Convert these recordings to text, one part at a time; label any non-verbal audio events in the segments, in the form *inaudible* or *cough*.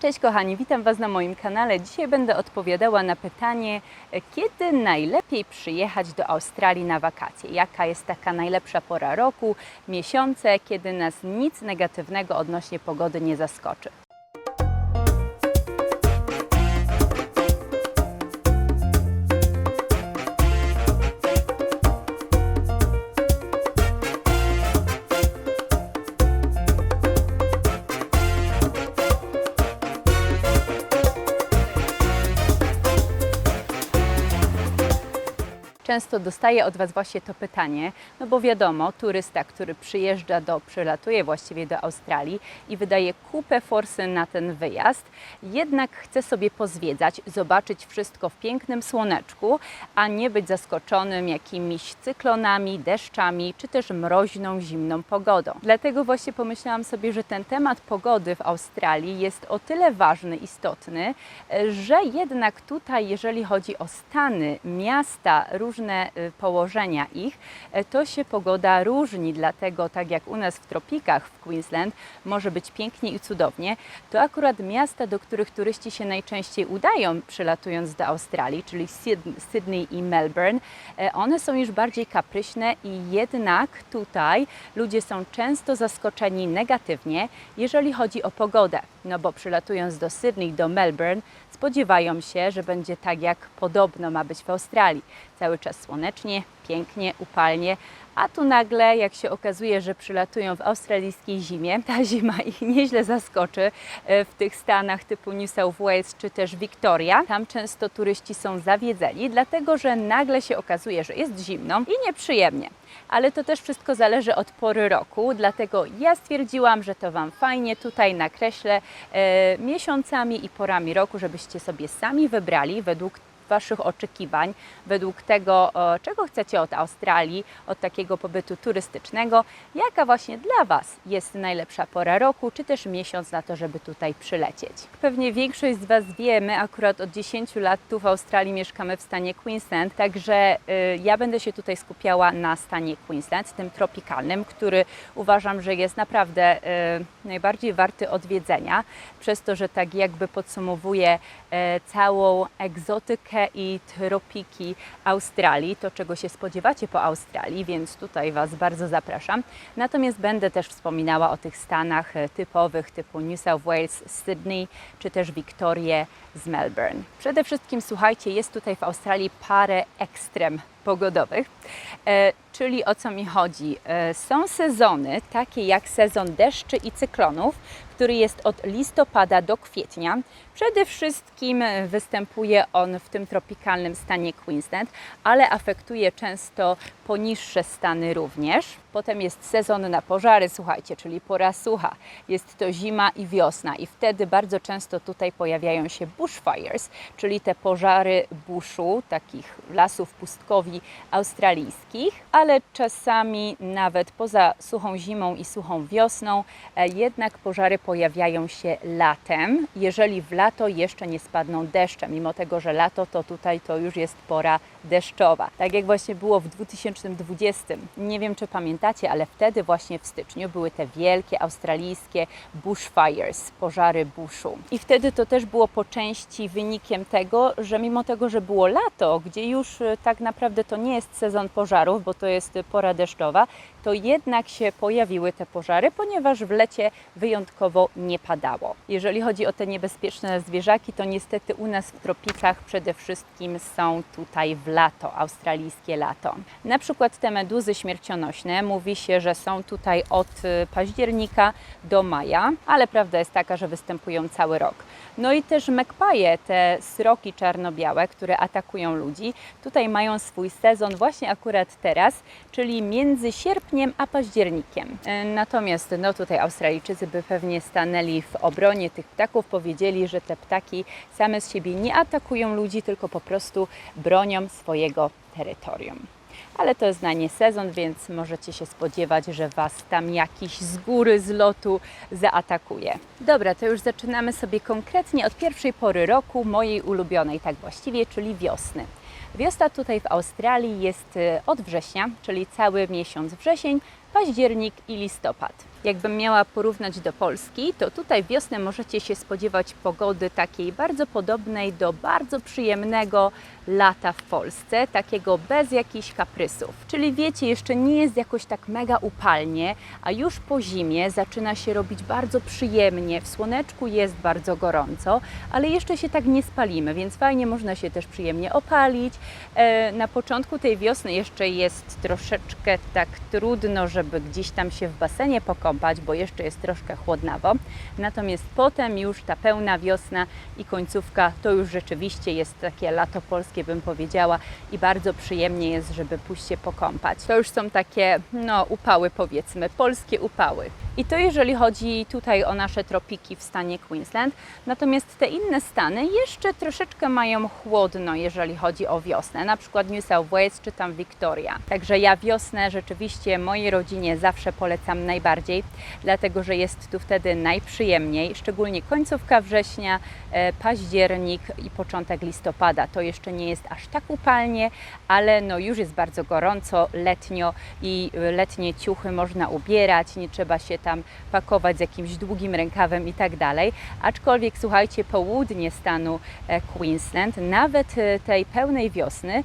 Cześć kochani, witam Was na moim kanale. Dzisiaj będę odpowiadała na pytanie, kiedy najlepiej przyjechać do Australii na wakacje? Jaka jest taka najlepsza pora roku, miesiące, kiedy nas nic negatywnego odnośnie pogody nie zaskoczy? Często dostaję od Was właśnie to pytanie, no bo wiadomo, turysta, który przyjeżdża do, przylatuje właściwie do Australii i wydaje kupę forsy na ten wyjazd, jednak chce sobie pozwiedzać, zobaczyć wszystko w pięknym słoneczku, a nie być zaskoczonym jakimiś cyklonami, deszczami, czy też mroźną, zimną pogodą. Dlatego właśnie pomyślałam sobie, że ten temat pogody w Australii jest o tyle ważny, istotny, że jednak tutaj, jeżeli chodzi o stany, miasta, różne y, położenia ich, e, to się pogoda różni. Dlatego, tak jak u nas w tropikach w Queensland może być pięknie i cudownie, to akurat miasta, do których turyści się najczęściej udają, przylatując do Australii, czyli Syd- Sydney i Melbourne, e, one są już bardziej kapryśne i jednak tutaj ludzie są często zaskoczeni negatywnie, jeżeli chodzi o pogodę. No bo przylatując do Sydney, do Melbourne, spodziewają się, że będzie tak jak podobno ma być w Australii. Cały czas słonecznie, pięknie, upalnie, a tu nagle, jak się okazuje, że przylatują w australijskiej zimie, *laughs* ta zima ich nieźle zaskoczy e, w tych stanach typu New South Wales czy też Victoria. Tam często turyści są zawiedzeni, dlatego że nagle się okazuje, że jest zimno i nieprzyjemnie. Ale to też wszystko zależy od pory roku, dlatego ja stwierdziłam, że to Wam fajnie tutaj nakreślę e, miesiącami i porami roku, żebyście sobie sami wybrali według Waszych oczekiwań, według tego, e, czego chcecie od Australii, od takiego pobytu turystycznego, jaka właśnie dla Was jest najlepsza pora roku, czy też miesiąc na to, żeby tutaj przylecieć. Pewnie większość z Was wie, my akurat od 10 lat tu w Australii mieszkamy w stanie Queensland, także y, ja będę się tutaj skupiała na stanie Queensland, tym tropikalnym, który uważam, że jest naprawdę y, najbardziej warty odwiedzenia, przez to, że tak jakby podsumowuje całą egzotykę i tropiki Australii, to czego się spodziewacie po Australii, więc tutaj Was bardzo zapraszam. Natomiast będę też wspominała o tych stanach e, typowych typu New South Wales, Sydney czy też Wiktorię z Melbourne. Przede wszystkim słuchajcie, jest tutaj w Australii parę ekstrem pogodowych. E, czyli o co mi chodzi? E, są sezony, takie jak sezon deszczy i cyklonów, który jest od listopada do kwietnia. Przede wszystkim występuje on w tym tropikalnym stanie Queensland, ale afektuje często poniższe stany również. Potem jest sezon na pożary, słuchajcie, czyli pora sucha. Jest to zima i wiosna i wtedy bardzo często tutaj pojawiają się bushfires, czyli te pożary buszu, takich lasów pustkowi australijskich, ale czasami nawet poza suchą zimą i suchą wiosną, e, jednak pożary pojawiają się latem, jeżeli w lato jeszcze nie spadną deszcze, mimo tego, że lato to tutaj to już jest pora deszczowa. Tak jak właśnie było w 2020. Nie wiem, czy pamiętacie, ale wtedy właśnie w styczniu były te wielkie australijskie bushfires, pożary buszu. I wtedy to też było po części wynikiem tego, że mimo tego, że było lato, gdzie już e, tak naprawdę to nie jest sezon pożarów, bo to jest pora deszczowa, to jednak się pojawiły te pożary, ponieważ w lecie wyjątkowo nie padało. Jeżeli chodzi o te niebezpieczne zwierzaki, to niestety u nas w tropikach przede wszystkim są tutaj w lato, australijskie lato. Na przykład te meduzy śmiercionośne, mówi się, że są tutaj od y, października do maja, ale prawda jest taka, że występują cały rok. No i też mekpaje, te sroki czarno-białe, które atakują ludzi, tutaj mają swój sezon właśnie akurat teraz, czyli między sierpniem a październikiem. E, Natomiast no tutaj Australijczycy by pewnie stanęli w obronie tych ptaków, powiedzieli, że te ptaki same z siebie nie atakują ludzi, tylko po prostu bronią swojego terytorium. Ale to jest na nie sezon, więc możecie się spodziewać, że Was tam jakiś z góry, z lotu zaatakuje. Dobra, to już zaczynamy sobie konkretnie od pierwszej pory roku, mojej ulubionej tak właściwie, czyli wiosny. Wiosna tutaj w Australii jest y, od września, czyli cały miesiąc wrzesień, październik i listopad. Jakbym miała porównać do Polski, to tutaj wiosnę możecie się spodziewać pogody takiej bardzo podobnej do bardzo przyjemnego lata w Polsce, takiego bez jakichś kaprysów. Czyli wiecie, jeszcze nie jest jakoś tak mega upalnie, a już po zimie zaczyna się robić bardzo przyjemnie. W słoneczku jest bardzo gorąco, ale jeszcze się tak nie spalimy, więc fajnie można się też przyjemnie opalić. E, Na początku tej wiosny jeszcze jest troszeczkę tak trudno, żeby gdzieś tam się w basenie pokąpać, bo jeszcze jest troszkę chłodnawo. Natomiast potem już ta pełna wiosna i końcówka to już rzeczywiście jest takie lato polskie, bym powiedziała, i bardzo przyjemnie jest, żeby pójść się pokąpać. To już są takie, no, upały powiedzmy, polskie upały. I to jeżeli chodzi tutaj o nasze tropiki w stanie Queensland. Natomiast te inne stany jeszcze troszeczkę mają chłodno, jeżeli chodzi o wiosnę, na przykład New South Wales czy tam Victoria. Także ja wiosnę rzeczywiście mojej rodzinie zawsze polecam najbardziej, dlatego że jest tu wtedy najprzyjemniej, szczególnie końcówka września, e, październik i początek listopada. To jeszcze nie jest aż tak upalnie, ale no już jest bardzo gorąco, letnio i e, letnie ciuchy można ubierać, nie trzeba się tam pakować z jakimś długim rękawem i tak dalej. Aczkolwiek słuchajcie, południe stanu e, Queensland, nawet tej pełnej wiosny,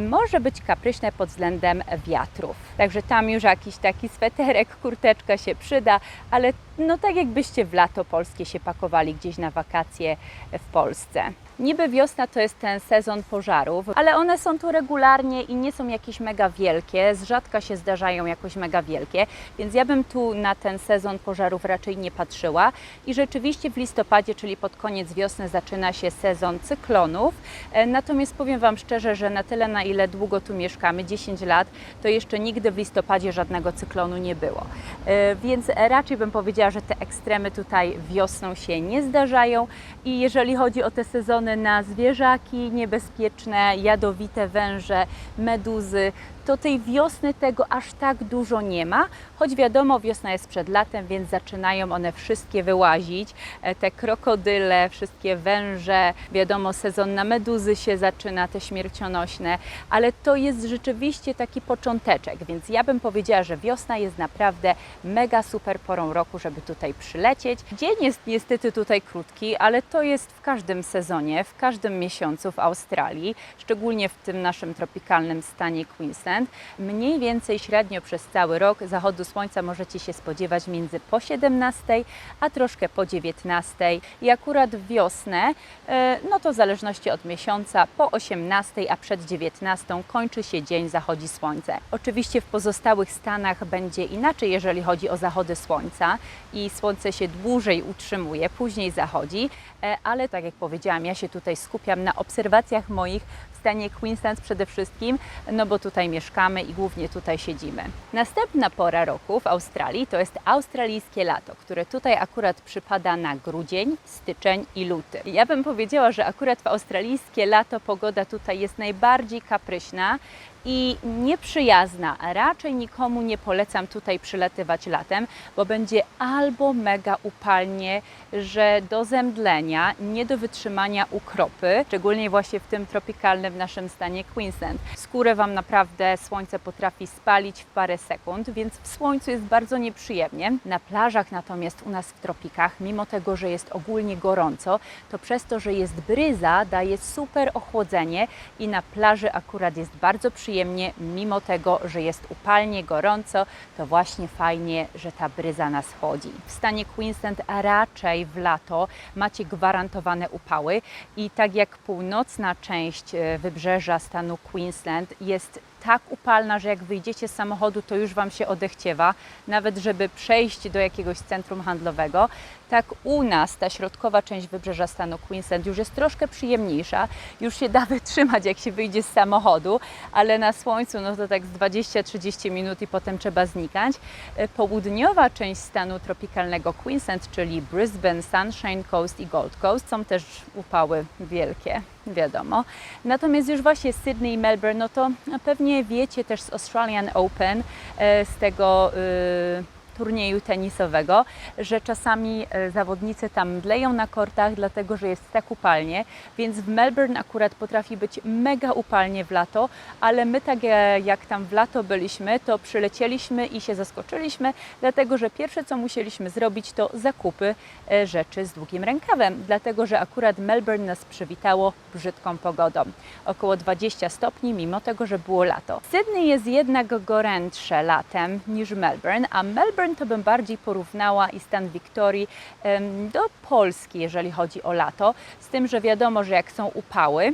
może być kapryśne pod względem wiatrów. Także tam już jakiś taki sweterek, kurteczka się przyda, ale no tak jakbyście w lato polskie się pakowali gdzieś na wakacje w Polsce. Niby wiosna to jest ten sezon pożarów, ale one są tu regularnie i nie są jakieś mega wielkie, z rzadka się zdarzają jakoś mega wielkie, więc ja bym tu na ten sezon pożarów raczej nie patrzyła. I rzeczywiście w listopadzie, czyli pod koniec wiosny, zaczyna się sezon cyklonów. E, Natomiast powiem Wam szczerze, że na tyle, na ile długo tu mieszkamy, 10 lat, to jeszcze nigdy w listopadzie żadnego cyklonu nie było. E, Więc raczej bym powiedziała, że te ekstremy tutaj wiosną się nie zdarzają. I jeżeli chodzi o te sezony na zwierzaki niebezpieczne, jadowite węże, meduzy, to tej wiosny tego aż tak dużo nie ma, choć wiadomo, wiosna jest przed latem, więc zaczynają one wszystkie wyłazić. E, Te krokodyle, wszystkie węże, wiadomo, sezon na meduzy się zaczyna, te śmiercionośne, ale to jest rzeczywiście taki począteczek, więc ja bym powiedziała, że wiosna jest naprawdę mega super porą roku, żeby tutaj przylecieć. Dzień jest niestety tutaj krótki, ale to jest w każdym sezonie, w każdym miesiącu w Australii, szczególnie w tym naszym tropikalnym stanie Queensland. Mniej więcej średnio przez cały rok zachodu słońca możecie się spodziewać między po 17, a troszkę po 19 i akurat wiosnę, e, no to w zależności od miesiąca, po 18, a przed 19 kończy się dzień, zachodzi słońce. Oczywiście w pozostałych stanach będzie inaczej, jeżeli chodzi o zachody słońca i słońce się dłużej utrzymuje, później zachodzi, e, ale tak jak powiedziałam, ja się tutaj skupiam na obserwacjach moich stanie Queensland przede wszystkim, no bo tutaj mieszkamy i głównie tutaj siedzimy. Następna pora roku w Australii to jest australijskie lato, które tutaj akurat przypada na grudzień, styczeń i luty. Ja bym powiedziała, że akurat w australijskie lato pogoda tutaj jest najbardziej kapryśna i nieprzyjazna. Raczej nikomu nie polecam tutaj przylatywać latem, bo będzie albo mega upalnie, że do zemdlenia, nie do wytrzymania ukropy, szczególnie właśnie w tym tropikalnym naszym stanie Queensland. Skórę Wam naprawdę słońce potrafi spalić w parę sekund, więc w słońcu jest bardzo nieprzyjemnie. Na plażach natomiast u nas w tropikach, mimo tego, że jest ogólnie gorąco, to przez to, że jest bryza, daje super ochłodzenie i na plaży akurat jest bardzo przyjemnie, mimo tego, że jest upalnie, gorąco, to właśnie fajnie, że ta bryza nas chodzi. W stanie Queensland, raczej w lato, macie gwarantowane upały i tak jak północna część e, wybrzeża stanu Queensland jest tak upalna, że jak wyjdziecie z samochodu, to już Wam się odechciewa, nawet żeby przejść do jakiegoś centrum handlowego. Tak u nas ta środkowa część wybrzeża stanu Queensland już jest troszkę przyjemniejsza, już się da *laughs* wytrzymać, jak się wyjdzie z samochodu, ale na słońcu no to tak z 20-30 minut i potem trzeba znikać. E, Południowa część stanu tropikalnego Queensland, czyli Brisbane, Sunshine Coast i Gold Coast, są też upały wielkie wiadomo. Natomiast już właśnie Sydney i Melbourne, no to pewnie wiecie też z Australian Open, e, z tego, y, turnieju tenisowego, że czasami e, zawodnicy tam mdleją na kortach, dlatego że jest tak upalnie, więc w Melbourne akurat potrafi być mega upalnie w lato, ale my tak e, jak tam w lato byliśmy, to przylecieliśmy i się zaskoczyliśmy, dlatego że pierwsze co musieliśmy zrobić to zakupy e, rzeczy z długim rękawem, dlatego że akurat Melbourne nas przywitało brzydką pogodą. Około 20 stopni, mimo tego, że było lato. Sydney jest jednak gorętsze latem niż Melbourne, a Melbourne to bym bardziej porównała i stan Wiktorii em, do Polski, jeżeli chodzi o lato, z tym, że wiadomo, że jak są upały,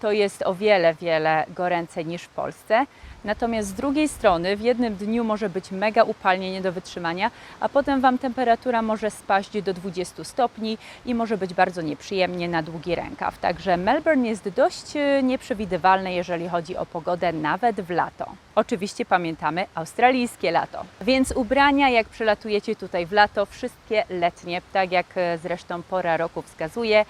to jest o wiele, wiele goręcej niż w Polsce. Natomiast z drugiej strony w jednym dniu może być mega upalnie, nie do wytrzymania, a potem Wam temperatura może spaść do 20 stopni i może być bardzo nieprzyjemnie na długi rękaw. Także Melbourne jest dość e, nieprzewidywalne, jeżeli chodzi o pogodę, nawet w lato. Oczywiście pamiętamy australijskie lato. Więc ubrania, jak przelatujecie tutaj w lato, wszystkie letnie, tak jak e, zresztą pora roku wskazuje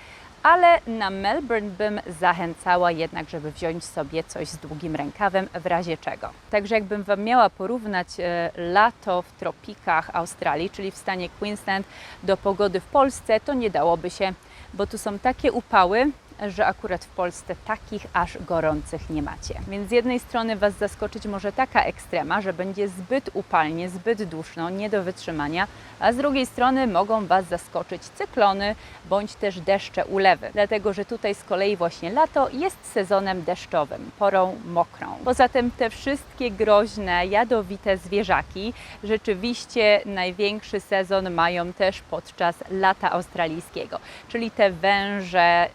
ale na Melbourne bym zachęcała jednak, żeby wziąć sobie coś z długim rękawem w razie czego. Także jakbym Wam miała porównać e, lato w tropikach Australii, czyli w stanie Queensland, do pogody w Polsce, to nie dałoby się, bo tu są takie upały, że akurat w Polsce takich aż gorących nie macie. Więc z jednej strony Was zaskoczyć może taka ekstrema, że będzie zbyt upalnie, zbyt duszno, nie do wytrzymania, a z drugiej strony mogą Was zaskoczyć cyklony bądź też deszcze, ulewy. Dlatego, że tutaj z kolei właśnie lato jest sezonem deszczowym, porą mokrą. Poza tym te wszystkie groźne, jadowite zwierzaki rzeczywiście największy sezon mają też podczas lata australijskiego, czyli te węże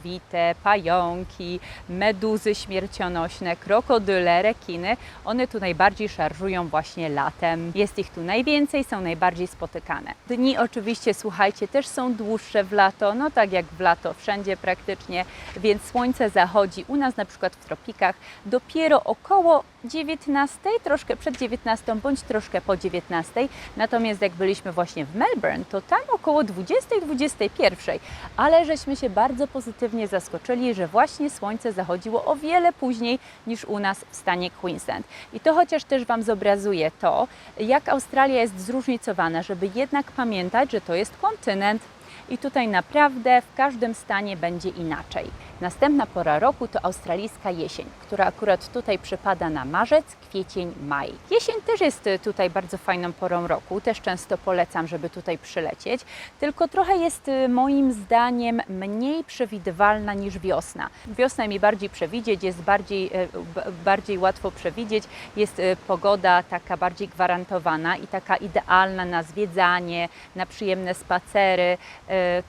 jadowite, pająki, meduzy śmiercionośne, krokodyle, rekiny, one tu najbardziej szarżują właśnie latem. Jest ich tu najwięcej, są najbardziej spotykane. Dni oczywiście, słuchajcie, też są dłuższe w lato, no tak jak w lato wszędzie praktycznie, więc słońce zachodzi u nas na przykład w tropikach dopiero około 19, troszkę przed 19 bądź troszkę po 19. Natomiast jak byliśmy właśnie w Melbourne, to tam około 20-21, ale żeśmy się bardzo pozytywnie zaskoczyli, że właśnie słońce zachodziło o wiele później niż u nas w stanie Queensland. I to chociaż też Wam zobrazuje to, jak Australia jest zróżnicowana, żeby jednak pamiętać, że to jest kontynent, i tutaj naprawdę w każdym stanie będzie inaczej. Następna pora roku to australijska jesień, która akurat tutaj przypada na marzec, kwiecień, maj. Jesień też jest y, tutaj bardzo fajną porą roku, też często polecam, żeby tutaj przylecieć, tylko trochę jest y, moim zdaniem mniej przewidywalna niż wiosna. Wiosnę mi bardziej przewidzieć, jest bardziej, y, bardziej łatwo przewidzieć, jest pogoda taka bardziej gwarantowana i taka idealna na zwiedzanie, na przyjemne spacery,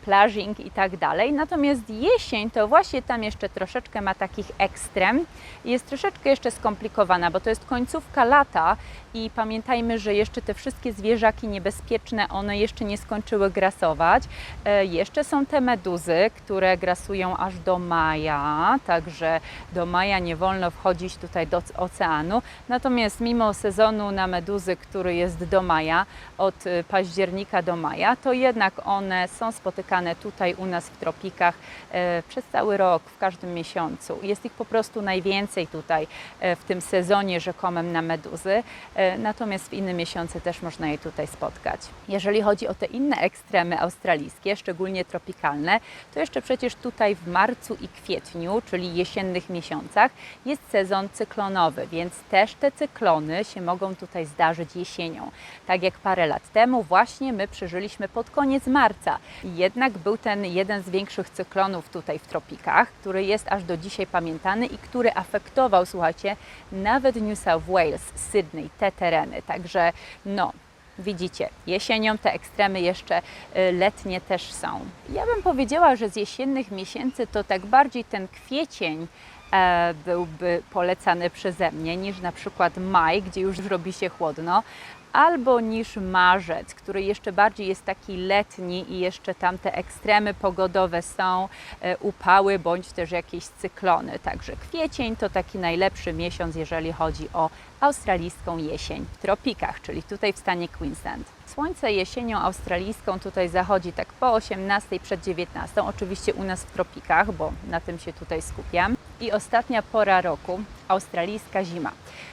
plażing i tak dalej. Natomiast jesień to właśnie tam jeszcze troszeczkę ma takich ekstrem jest troszeczkę jeszcze skomplikowana, bo to jest końcówka lata i pamiętajmy, że jeszcze te wszystkie zwierzaki niebezpieczne, one jeszcze nie skończyły grasować. E, jeszcze są te meduzy, które grasują aż do maja, także do maja nie wolno wchodzić tutaj do oceanu. Natomiast mimo sezonu na meduzy, który jest do maja, od y, października do maja, to jednak one są spotykane tutaj u nas w tropikach e, przez cały rok, w każdym miesiącu. Jest ich po prostu najwięcej tutaj e, w tym sezonie rzekomym na meduzy, e, natomiast w inne miesiące też można je tutaj spotkać. Jeżeli chodzi o te inne ekstremy australijskie, szczególnie tropikalne, to jeszcze przecież tutaj w marcu i kwietniu, czyli jesiennych miesiącach, jest sezon cyklonowy, więc też te cyklony się mogą tutaj zdarzyć jesienią. Tak jak parę lat temu właśnie my przeżyliśmy pod koniec marca. Jednak był ten jeden z większych cyklonów tutaj w tropikach, który jest aż do dzisiaj pamiętany i który afektował, słuchajcie, nawet New South Wales, Sydney, te tereny. Także no, Widzicie, jesienią te ekstremy jeszcze y, letnie też są. Ja bym powiedziała, że z jesiennych miesięcy to tak bardziej ten kwiecień e, byłby polecany przeze mnie niż na przykład maj, gdzie już robi się chłodno, albo niż marzec, który jeszcze bardziej jest taki letni i jeszcze tam te ekstremy pogodowe są, e, upały bądź też jakieś cyklony. Także kwiecień to taki najlepszy miesiąc, jeżeli chodzi o australijską jesień w tropikach, czyli tutaj w stanie Queensland. Słońce jesienią australijską tutaj zachodzi tak po 18 przed 19, oczywiście u nas w tropikach, bo na tym się tutaj skupiam. I ostatnia pora roku australijska zima,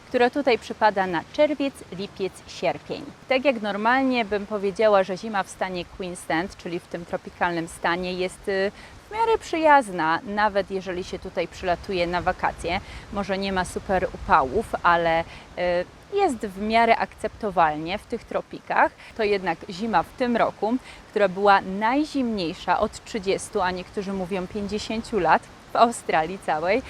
która tutaj przypada na czerwiec, lipiec, sierpień. Tak jak normalnie bym powiedziała, że zima w stanie Queensland, czyli w tym tropikalnym stanie, jest y, w miarę przyjazna, nawet jeżeli się tutaj przylatuje na wakacje. Może nie ma super upałów, ale y, jest w miarę akceptowalnie w tych tropikach. To jednak zima w tym roku, która była najzimniejsza od 30, a niektórzy mówią 50 lat w Australii całej.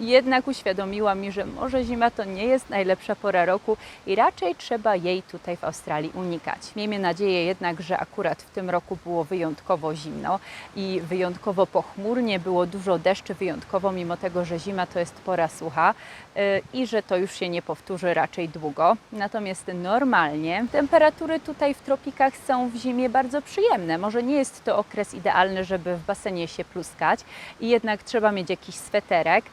Jednak uświadomiła mi, że może zima to nie jest najlepsza pora roku i raczej trzeba jej tutaj w Australii unikać. Miejmy nadzieję jednak, że akurat w tym roku było wyjątkowo zimno i wyjątkowo pochmurnie, było dużo deszczy wyjątkowo, mimo tego, że zima to jest pora sucha y, i że to już się nie powtórzy raczej długo. Natomiast normalnie temperatury tutaj w tropikach są w zimie bardzo przyjemne. Może nie jest to okres idealny, żeby w basenie się pluskać i jednak trzeba mieć jakiś sweterek,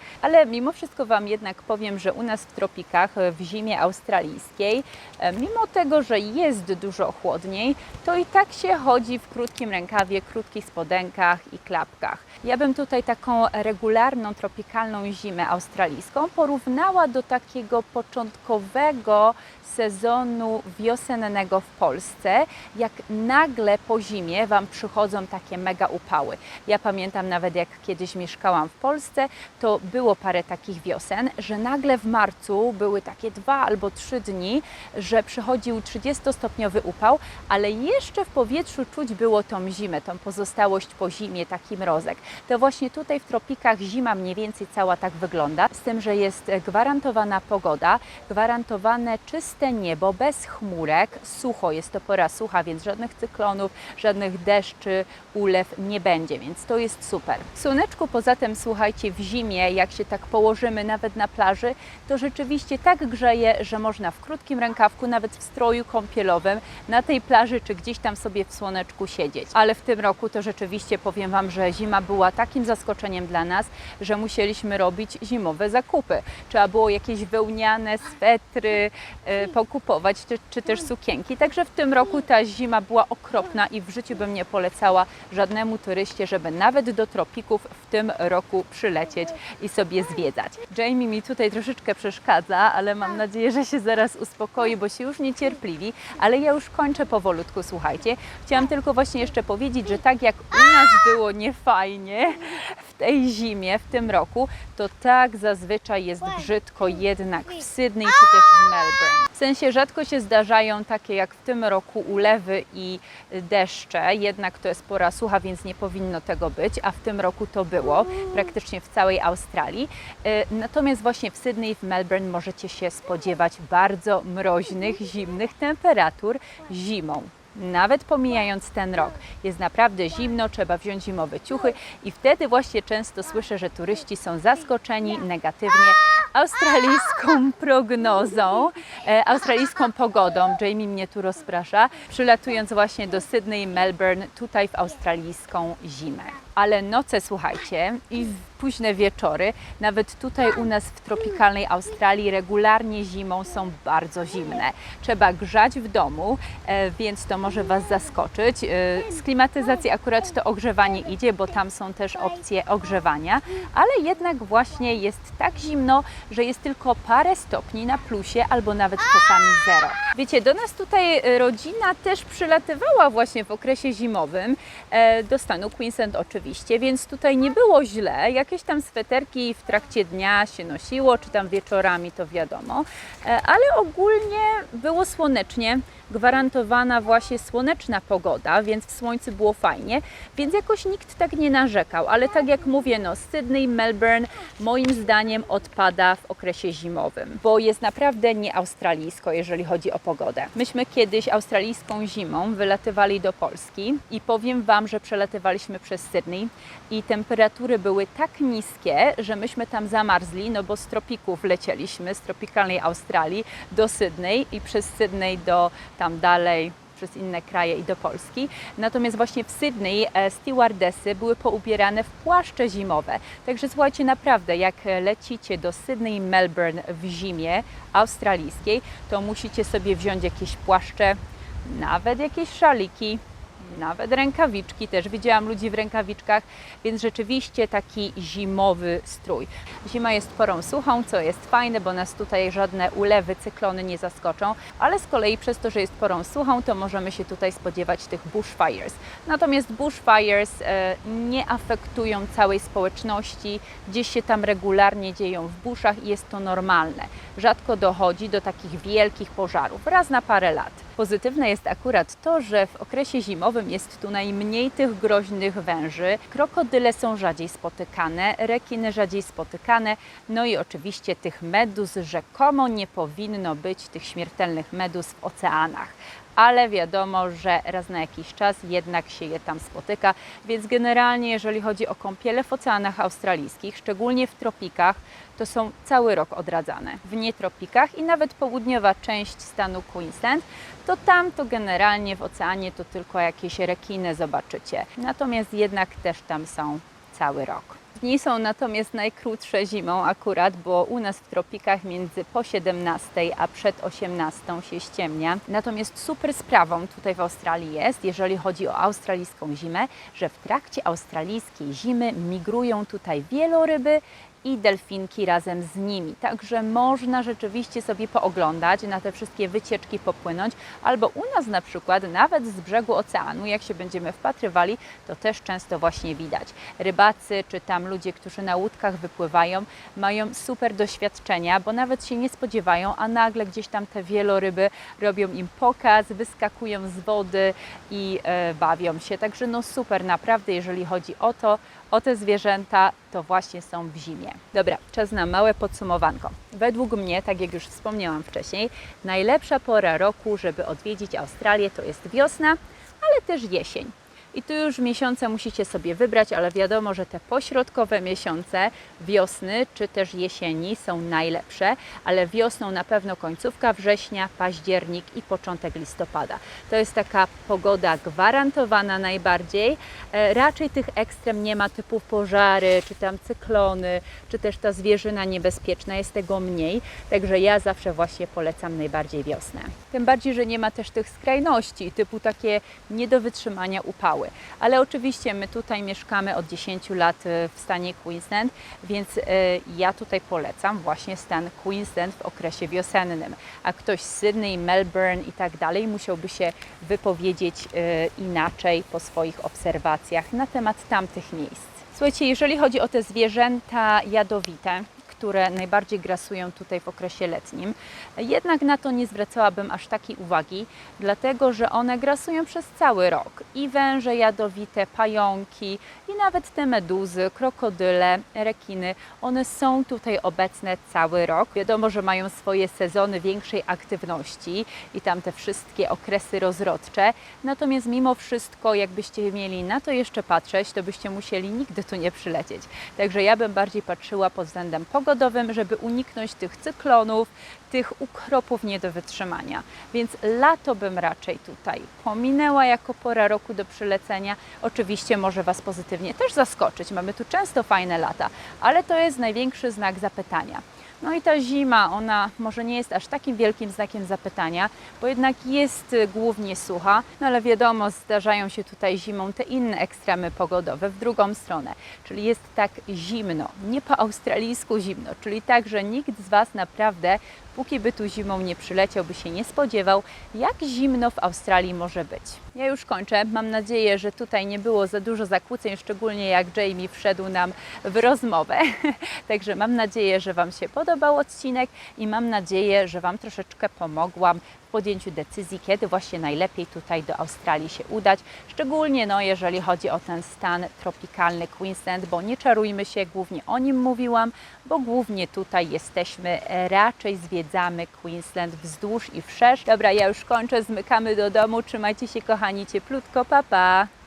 mimo wszystko Wam jednak powiem, że u nas w tropikach, w zimie australijskiej, e, mimo tego, że jest dużo chłodniej, to i tak się chodzi w krótkim rękawie, krótkich spodenkach i klapkach. Ja bym tutaj taką regularną, tropikalną zimę australijską porównała do takiego początkowego sezonu wiosennego w Polsce, jak nagle po zimie Wam przychodzą takie mega upały. Ja pamiętam nawet jak kiedyś mieszkałam w Polsce, to było parę takich wiosen, że nagle w marcu były takie dwa albo trzy dni, że przychodził 30-stopniowy upał, ale jeszcze w powietrzu czuć było tą zimę, tą pozostałość po zimie, taki mrozek. To właśnie tutaj w tropikach zima mniej więcej cała tak wygląda, z tym, że jest gwarantowana pogoda, gwarantowane czyste niebo, bez chmurek, sucho, jest to pora sucha, więc żadnych cyklonów, żadnych deszczy, ulew nie będzie, więc to jest super. W słoneczku poza tym, słuchajcie, w zimie, jak się tak położymy nawet na plaży, to rzeczywiście tak grzeje, że można w krótkim rękawku, nawet w stroju kąpielowym, na tej plaży czy gdzieś tam sobie w słoneczku siedzieć. Ale w tym roku to rzeczywiście powiem Wam, że zima była takim zaskoczeniem dla nas, że musieliśmy robić zimowe zakupy. Trzeba było jakieś wełniane swetry e, pokupować, czy, czy też sukienki. Także w tym roku ta zima była okropna i w życiu bym nie polecała żadnemu turyście, żeby nawet do tropików w tym roku przylecieć i sobie zwiedzać. Jamie mi tutaj troszeczkę przeszkadza, ale mam nadzieję, że się zaraz uspokoi, bo się już niecierpliwi, ale ja już kończę powolutku, słuchajcie. Chciałam tylko właśnie jeszcze powiedzieć, że tak jak u nas było niefajnie tej zimie, w tym roku, to tak zazwyczaj jest brzydko jednak w Sydney czy też w Melbourne. W sensie rzadko się zdarzają takie jak w tym roku ulewy i deszcze, jednak to jest pora sucha, więc nie powinno tego być, a w tym roku to było praktycznie w całej Australii. E, Natomiast właśnie w Sydney i w Melbourne możecie się spodziewać bardzo mroźnych, zimnych temperatur zimą. Nawet pomijając ten rok, jest naprawdę zimno, trzeba wziąć zimowe ciuchy i wtedy właśnie często słyszę, że turyści są zaskoczeni negatywnie australijską prognozą, e, australijską pogodą. Jamie mnie tu rozprasza, przylatując właśnie do Sydney, Melbourne, tutaj w australijską zimę. Ale noce, słuchajcie, i późne wieczory, nawet tutaj u nas w tropikalnej Australii regularnie zimą są bardzo zimne. Trzeba grzać w domu, e, więc to może Was zaskoczyć. E, Z klimatyzacji akurat to ogrzewanie idzie, bo tam są też opcje ogrzewania, ale jednak właśnie jest tak zimno, że jest tylko parę stopni na plusie albo nawet czasami zero. Wiecie, do nas tutaj rodzina też przylatywała właśnie w okresie zimowym e, do stanu Queensland oczywiście, więc tutaj nie było źle. Jakieś tam sweterki w trakcie dnia się nosiło, czy tam wieczorami, to wiadomo, E, ale ogólnie było słonecznie, gwarantowana właśnie słoneczna pogoda, więc w słońcu było fajnie, więc jakoś nikt tak nie narzekał, ale tak jak mówię, no Sydney, Melbourne moim zdaniem odpada w okresie zimowym, bo jest naprawdę nie australijsko, jeżeli chodzi o pogodę. Myśmy kiedyś australijską zimą wylatywali do Polski i powiem Wam, że przelatywaliśmy przez Sydney i temperatury były tak niskie, że myśmy tam zamarzli, no bo z tropików lecieliśmy, z tropikalnej Australii do Sydney i przez Sydney do tam dalej przez inne kraje i do Polski. Natomiast właśnie w Sydney e, stewardesy były poubierane w płaszcze zimowe. Także słuchajcie, naprawdę, jak lecicie do Sydney i Melbourne w zimie australijskiej, to musicie sobie wziąć jakieś płaszcze, nawet jakieś szaliki, nawet rękawiczki, też widziałam ludzi w rękawiczkach, więc rzeczywiście taki zimowy strój. Zima jest porą suchą, co jest fajne, bo nas tutaj żadne ulewy, cyklony nie zaskoczą, ale z kolei przez to, że jest porą suchą, to możemy się tutaj spodziewać tych bushfires. Natomiast bushfires e, nie afektują całej społeczności, gdzieś się tam regularnie dzieją w buszach i jest to normalne. Rzadko dochodzi do takich wielkich pożarów, raz na parę lat. Pozytywne jest akurat to, że w okresie zimowym jest tu najmniej tych groźnych węży. Krokodyle są rzadziej spotykane, rekiny rzadziej spotykane, no i oczywiście tych meduz rzekomo nie powinno być, tych śmiertelnych meduz w oceanach ale wiadomo, że raz na jakiś czas jednak się je tam spotyka, więc generalnie jeżeli chodzi o kąpiele w oceanach australijskich, szczególnie w tropikach, to są cały rok odradzane. W nietropikach i nawet południowa część stanu Queensland, to tam to generalnie w oceanie to tylko jakieś rekiny zobaczycie. Natomiast jednak też tam są cały rok. Dni są natomiast najkrótsze zimą akurat, bo u nas w tropikach między po 17 a przed 18 się ściemnia. Natomiast super sprawą tutaj w Australii jest, jeżeli chodzi o australijską zimę, że w trakcie australijskiej zimy migrują tutaj wieloryby i delfinki razem z nimi. Także można rzeczywiście sobie pooglądać, na te wszystkie wycieczki popłynąć, albo u nas na przykład nawet z brzegu oceanu, jak się będziemy wpatrywali, to też często właśnie widać. Rybacy czy tam ludzie, którzy na łódkach wypływają, mają super doświadczenia, bo nawet się nie spodziewają, a nagle gdzieś tam te wieloryby robią im pokaz, wyskakują z wody i e, bawią się. Także no super, naprawdę, jeżeli chodzi o to, o te zwierzęta, to właśnie są w zimie. Dobra, czas na małe podsumowanko. Według mnie, tak jak już wspomniałam wcześniej, najlepsza pora roku, żeby odwiedzić Australię, to jest wiosna, ale też jesień. I tu już miesiące musicie sobie wybrać, ale wiadomo, że te pośrodkowe miesiące wiosny czy też jesieni są najlepsze, ale wiosną na pewno końcówka września, październik i początek listopada. To jest taka pogoda gwarantowana najbardziej. E, Raczej tych ekstrem nie ma typu pożary, czy tam cyklony, czy też ta zwierzyna niebezpieczna, jest tego mniej. Także ja zawsze właśnie polecam najbardziej wiosnę. Tym bardziej, że nie ma też tych skrajności, typu takie nie do wytrzymania Ale oczywiście my tutaj mieszkamy od 10 lat e, w stanie Queensland, więc e, ja tutaj polecam właśnie stan Queensland w okresie wiosennym. A ktoś z Sydney, Melbourne i tak dalej musiałby się wypowiedzieć e, inaczej po swoich obserwacjach na temat tamtych miejsc. Słuchajcie, jeżeli chodzi o te zwierzęta jadowite, które najbardziej grasują tutaj w okresie letnim. Jednak na to nie zwracałabym aż takiej uwagi, dlatego że one grasują przez cały rok. I węże jadowite, pająki, i nawet te meduzy, krokodyle, rekiny, one są tutaj obecne cały rok. Wiadomo, że mają swoje sezony większej aktywności i tam te wszystkie okresy rozrodcze. Natomiast mimo wszystko, jakbyście mieli na to jeszcze patrzeć, to byście musieli nigdy tu nie przylecieć. Także ja bym bardziej patrzyła pod względem pogodowym, żeby uniknąć tych cyklonów, tych ukropów nie do wytrzymania. Więc lato bym raczej tutaj pominęła jako pora roku do przylecenia. Oczywiście może Was pozytywnie też zaskoczyć. Mamy tu często fajne lata, ale to jest największy znak zapytania. No i ta zima, ona może nie jest aż takim wielkim znakiem zapytania, bo jednak jest y, głównie sucha, no ale wiadomo, zdarzają się tutaj zimą te inne ekstremy pogodowe w drugą stronę, czyli jest tak zimno, nie po australijsku zimno, czyli tak, że nikt z Was naprawdę, póki by tu zimą nie przyleciał, by się nie spodziewał, jak zimno w Australii może być. Ja już kończę. Mam nadzieję, że tutaj nie było za dużo zakłóceń, szczególnie jak Jamie wszedł nam w rozmowę. *laughs* Także mam nadzieję, że Wam się podobał odcinek i mam nadzieję, że Wam troszeczkę pomogłam w podjęciu decyzji, kiedy właśnie najlepiej tutaj do Australii się udać. Szczególnie no, jeżeli chodzi o ten stan tropikalny Queensland, bo nie czarujmy się, głównie o nim mówiłam, bo głównie tutaj jesteśmy, raczej zwiedzamy Queensland wzdłuż i wszerz. Dobra, ja już kończę, zmykamy do domu. Trzymajcie się kochani cieplutko, pa pa!